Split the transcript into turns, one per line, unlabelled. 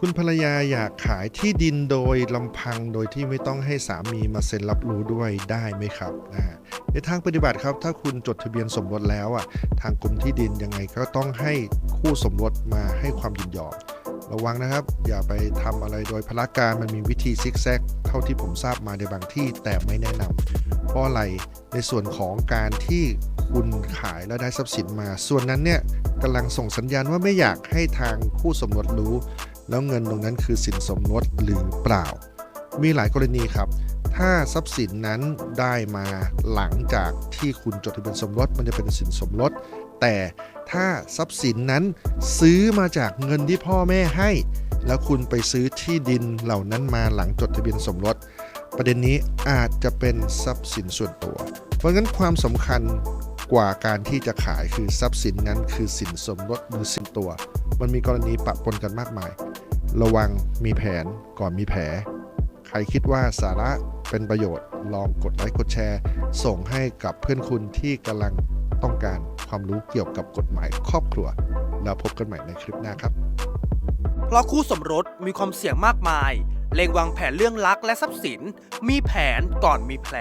คุณภรรยาอยากขายที่ดินโดยลำพังโดยที่ไม่ต้องให้สามีมาเซ็นรับรู้ด้วยได้ไหมครับนะฮะในทางปฏิบัติครับ ถ้าคุณจดทะเบียนสมรสแล้วอะทางกรมที่ดินยังไงก็ต้องให้คู่สมรสมาให้ความยินยอมระวังนะครับ อย่าไปทำอะไรโดยพละการมันมีวิธีซิกแซกเท่าที่ผมทราบมาในบางที่แต่ไม่แนะนำเพราะอะไรในส่วนของการที่คุณขายแล้วได้ทรัพย์สินมา ส่วนนั้นเนี่ยกำลังส่งสัญญาณว่าไม่อยากให้ทางคู่สมรสรู้ แล้วเงินตรงนั้นคือสินสมรสหรือเปล่า มีหลายกรณีครับ ถ้าทรัพย์สินนั้นได้มาหลังจากที่คุณจดทะเบียนสมรสมันจะเป็นสินสมรส แต่ถ้าทรัพย์สินนั้นซื้อมาจากเงินที่พ่อแม่ให้ แล้วคุณไปซื้อที่ดินเหล่านั้นมาหลังจดทะเบียนสมรส ประเด็นนี้อาจจะเป็นทรัพย์สินส่วนตัว เพราะงั้นความสำคัญกว่าการที่จะขายคือทรัพย์สินนั้นคือสินสมรสหรือสินตัว มันมีกรณีปะปนกันมากมาย ระวังมีแผนก่อนมีแผล ใครคิดว่าสาระเป็นประโยชน์ ลองกดไลค์กดแชร์ ส่งให้กับเพื่อนคุณที่กำลังต้องการความรู้เกี่ยวกับกฎหมายครอบครัว แล้วพบกันใหม่ในคลิปหน้าครับ
เพราะคู่สมรสมีความเสี่ยงมากมาย เล็งวางแผนเรื่องรักและทรัพย์สิน มีแผนก่อนมีแผล